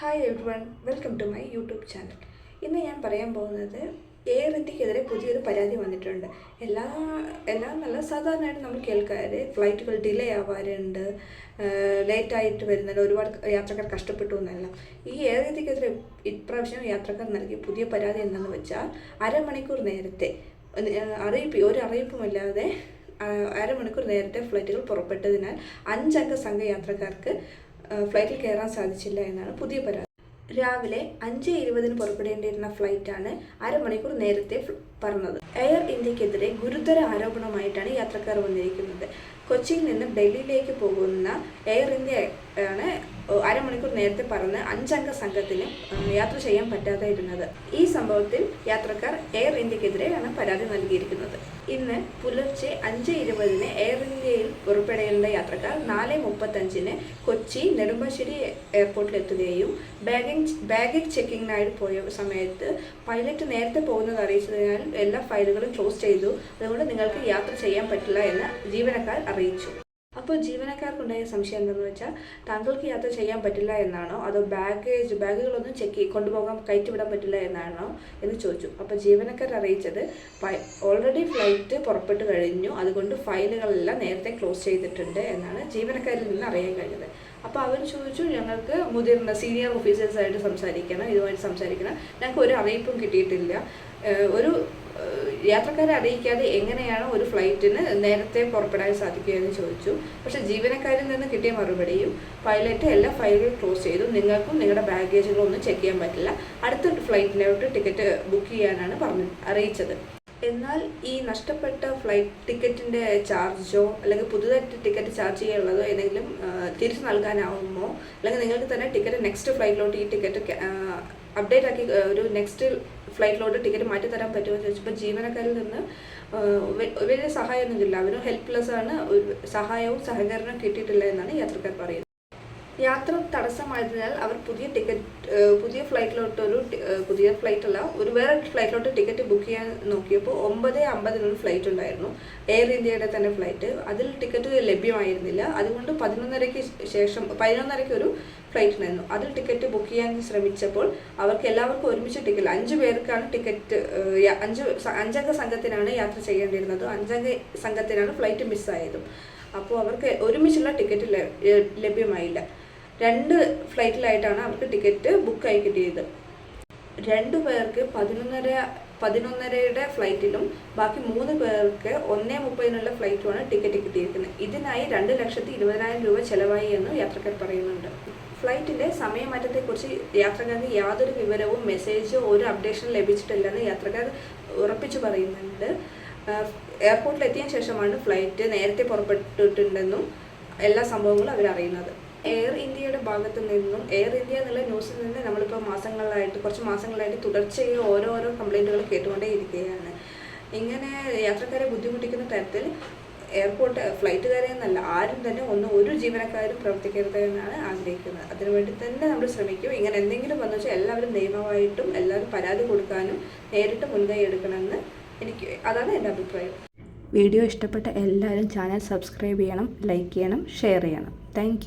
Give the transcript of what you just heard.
Hi everyone welcome to my YouTube channel ഇന്ന് ഞാൻ പറയാൻ പോകുന്നത് എയർ ഇന്ത്യക്കെതിരെ പുതിയൊരു പരാതി വന്നിട്ടുണ്ട്. എല്ലാ എല്ലാം നല്ല സാധാരണയായിട്ട് നമ്മൾ കേൾക്കാറ് ഫ്ലൈറ്റുകൾ ഡിലേ ആവാറുണ്ട് ലേറ്റായിട്ട് വരുന്നുണ്ട് ഒരുപാട് യാത്രക്കാർ കഷ്ടപ്പെട്ടു എന്നല്ല. ഈ എയർ ഇന്ത്യക്കെതിരെ ഇപ്രാവശ്യം യാത്രക്കാർ നൽകിയ പുതിയ പരാതി എന്താണെന്ന് വെച്ചാൽ അരമണിക്കൂർ നേരത്തെ അറിയിപ്പ് ഒരു അറിയിപ്പുമില്ലാതെ അരമണിക്കൂർ നേരത്തെ ഫ്ലൈറ്റുകൾ പുറപ്പെട്ടതിനാൽ അഞ്ചംഗ സംഘ യാത്രക്കാർക്ക് ഫ്ലൈറ്റിൽ കയറാൻ സാധിച്ചില്ല എന്നാണ് പുതിയ പരാതി. രാവിലെ അഞ്ച് ഇരുപതിന് പുറപ്പെടേണ്ടിയിരുന്ന ഫ്ലൈറ്റാണ് അരമണിക്കൂർ നേരത്തെ പറന്നത് എയർ ഇന്ത്യക്കെതിരെ ഗുരുതര ആരോപണമായിട്ടാണ് യാത്രക്കാർ വന്നിരിക്കുന്നത്. കൊച്ചിയിൽ നിന്ന് ഡൽഹിയിലേക്ക് പോകുന്ന എയർ ഇന്ത്യ ആണ് അരമണിക്കൂർ നേരത്തെ പറന്ന് അഞ്ചംഗ സംഘത്തിന് യാത്ര ചെയ്യാൻ പറ്റാതെ ഇരുന്നത് ഈ സംഭവത്തിൽ യാത്രക്കാർ എയർ ഇന്ത്യക്കെതിരെയാണ് പരാതി നൽകിയിരിക്കുന്നത്. ഇന്ന് പുലർച്ചെ അഞ്ച് ഇരുപതിന് എയർ ഇന്ത്യയിൽ പുറപ്പെടേണ്ട യാത്രക്കാർ നാല് മുപ്പത്തഞ്ചിന് കൊച്ചി നെടുമ്പാശ്ശേരി എയർപോർട്ടിൽ എത്തുകയും ബാഗിംഗ് ബാഗേജ് ചെക്കിങ്ങിനായി പോയ സമയത്ത് പൈലറ്റ് നേരത്തെ പോകുന്നത് അറിയിച്ചതിനാൽ എല്ലാ ഫയലുകളും ക്ലോസ് ചെയ്തു. അതുകൊണ്ട് നിങ്ങൾക്ക് യാത്ര ചെയ്യാൻ പറ്റില്ല എന്ന് ജീവനക്കാർ അറിയിച്ചു. അപ്പോൾ ജീവനക്കാർക്കുണ്ടായ സംശയം എന്താണെന്ന് വെച്ചാൽ താങ്കൾക്ക് യാത്ര ചെയ്യാൻ പറ്റില്ല എന്നാണോ? അതോ ബാഗേജ് ബാഗുകളൊന്നും ചെക്ക് കൊണ്ടുപോകാൻ കയറ്റിവിടാൻ പറ്റില്ല എന്നാണോ എന്ന് ചോദിച്ചു. അപ്പോൾ ജീവനക്കാർ അറിയിച്ചത് ഓൾറെഡി ഫ്ലൈറ്റ് പുറപ്പെട്ട് കഴിഞ്ഞു. അതുകൊണ്ട് ഫയലുകളെല്ലാം നേരത്തെ ക്ലോസ് ചെയ്തിട്ടുണ്ട് എന്നാണ് ജീവനക്കാരിൽ നിന്ന് അറിയാൻ കഴിഞ്ഞത്. അപ്പോൾ അവർ ചോദിച്ചു ഞങ്ങൾക്ക് മുതിർന്ന സീനിയർ ഓഫീസേഴ്സായിട്ട് സംസാരിക്കണം ഇതുമായിട്ട് സംസാരിക്കണം. ഞങ്ങൾക്ക് ഒരു അറിയിപ്പും കിട്ടിയിട്ടില്ല. ഒരു യാത്രക്കാരെ അറിയിക്കാതെ എങ്ങനെയാണ് ഒരു ഫ്ലൈറ്റിന് നേരത്തെ പുറപ്പെടാൻ സാധിക്കുക എന്ന് ചോദിച്ചു. പക്ഷേ ജീവനക്കാരിൽ നിന്ന് കിട്ടിയ മറുപടിയും പൈലറ്റ് എല്ലാ ഫയലുകളും ക്ലോസ് ചെയ്തു. നിങ്ങൾക്കും നിങ്ങളുടെ ബാഗേജുകളും ഒന്നും ചെക്ക് ചെയ്യാൻ പറ്റില്ല. അടുത്ത ഫ്ലൈറ്റിനോട്ട് ടിക്കറ്റ് ബുക്ക് ചെയ്യാനാണ് പറഞ്ഞു അറിയിച്ചത്. എന്നാൽ ഈ നഷ്ടപ്പെട്ട ഫ്ലൈറ്റ് ടിക്കറ്റിന്റെ ചാർജോ അല്ലെങ്കിൽ പുതുതായിട്ട് ടിക്കറ്റ് ചാർജ് ചെയ്യാനുള്ളതോ ഏതെങ്കിലും തിരിച്ചു നൽകാനാവുമോ? അല്ലെങ്കിൽ നിങ്ങൾക്ക് തന്നെ ടിക്കറ്റ് നെക്സ്റ്റ് ഫ്ലൈറ്റിലോട്ട് ഈ ടിക്കറ്റ് അപ്ഡേറ്റ് ആക്കി ഒരു നെക്സ്റ്റ് ഫ്ലൈറ്റിലോട്ട് ടിക്കറ്റ് മാറ്റി തരാൻ പറ്റുമോ എന്ന് ചോദിച്ചപ്പോൾ ജീവനക്കാരിൽ നിന്ന് വലിയ സഹായമൊന്നും സഹായമൊന്നുമില്ല. അവരും ഹെൽപ്ലെസ് ആണ് ഒരു സഹായവും സഹകരണവും കിട്ടിയിട്ടില്ല എന്നാണ് യാത്രക്കാർ പറയുന്നത്. യാത്ര തടസ്സമായതിനാൽ അവർ പുതിയ ടിക്കറ്റ് പുതിയ ഫ്ലൈറ്റിലോട്ട് ഒരു പുതിയ ഫ്ലൈറ്റ് അല്ല ഒരു വേറെ ഫ്ലൈറ്റിലോട്ട് ടിക്കറ്റ് ബുക്ക് ചെയ്യാൻ നോക്കിയപ്പോൾ ഒമ്പത് അമ്പതിനൊരു ഫ്ലൈറ്റ് ഉണ്ടായിരുന്നു എയർ ഇന്ത്യയുടെ തന്നെ ഫ്ലൈറ്റ്. അതിൽ ടിക്കറ്റ് ലഭ്യമായിരുന്നില്ല. അതുകൊണ്ട് പതിനൊന്നരയ്ക്ക് ശേഷം പതിനൊന്നരയ്ക്ക് ഒരു ഫ്ലൈറ്റ് ഉണ്ടായിരുന്നു അതിൽ ടിക്കറ്റ് ബുക്ക് ചെയ്യാൻ ശ്രമിച്ചപ്പോൾ അവർക്ക് എല്ലാവർക്കും ഒരുമിച്ച് ടിക്കറ്റ് അഞ്ച് പേർക്കാണ് ടിക്കറ്റ് അഞ്ച് അഞ്ചംഗ സംഘത്തിനാണ് യാത്ര ചെയ്യേണ്ടിയിരുന്നത്. അഞ്ചംഗ സംഘത്തിനാണ് ഫ്ലൈറ്റ് മിസ്സായതും. അപ്പോൾ അവർക്ക് ഒരുമിച്ചുള്ള ടിക്കറ്റ് ലഭ്യമായില്ല. രണ്ട് ഫ്ലൈറ്റിലായിട്ടാണ് അവർക്ക് ടിക്കറ്റ് ബുക്ക് ആയി കിട്ടിയത്. രണ്ടു പേർക്ക് പതിനൊന്നര പതിനൊന്നരയുടെ ഫ്ലൈറ്റിലും ബാക്കി മൂന്ന് പേർക്ക് ഒന്നേ മുപ്പതിനുള്ള ഫ്ലൈറ്റുമാണ് ടിക്കറ്റ് കിട്ടിയിരിക്കുന്നത്. ഇതിനായി രണ്ട് ലക്ഷത്തി ഇരുപതിനായിരം രൂപ ചെലവായി എന്ന് യാത്രക്കാർ പറയുന്നുണ്ട്. ഫ്ലൈറ്റിന്റെ സമയമാറ്റത്തെക്കുറിച്ച് യാത്രക്കാർക്ക് യാതൊരു വിവരവും മെസ്സേജോ ഒരു അപ്ഡേഷൻ ലഭിച്ചിട്ടില്ലെന്ന് യാത്രക്കാർ ഉറപ്പിച്ചു പറയുന്നുണ്ട്. എയർപോർട്ടിലെത്തിയ ശേഷമാണ് ഫ്ലൈറ്റ് നേരത്തെ പുറപ്പെട്ടിട്ടുണ്ടെന്നും എല്ലാ സംഭവങ്ങളും അവർ അറിയുന്നത് എയർ ഇന്ത്യയുടെ ഭാഗത്ത് നിന്നും എയർ ഇന്ത്യ എന്നുള്ള ന്യൂസിൽ നിന്ന് നമ്മളിപ്പോൾ മാസങ്ങളായിട്ട് കുറച്ച് മാസങ്ങളായിട്ട് തുടർച്ചയായി ഓരോരോ കംപ്ലൈന്റുകൾ കേട്ടുകൊണ്ടേ ഇരിക്കുകയാണ് ഇങ്ങനെ യാത്രക്കാരെ ബുദ്ധിമുട്ടിക്കുന്ന തരത്തിൽ എയർപോർട്ട് ഫ്ലൈറ്റുകാരെ എന്നല്ല ആരും തന്നെ ഒന്ന് ഒരു ജീവനക്കാരും പ്രവർത്തിക്കരുത് എന്നാണ് ആഗ്രഹിക്കുന്നത്. അതിനുവേണ്ടി തന്നെ നമ്മൾ ശ്രമിക്കും. ഇങ്ങനെ എന്തെങ്കിലും വന്നു വെച്ചാൽ എല്ലാവരും നിയമമായിട്ടും എല്ലാവരും പരാതി കൊടുക്കാനും നേരിട്ട് മുൻകൈ എടുക്കണമെന്ന് എനിക്ക് അതാണ് എന്റെ അഭിപ്രായം. വീഡിയോ ഇഷ്ടപ്പെട്ട എല്ലാവരും ചാനൽ സബ്സ്ക്രൈബ് ചെയ്യണം ലൈക്ക് ചെയ്യണം ഷെയർ ചെയ്യണം. താങ്ക്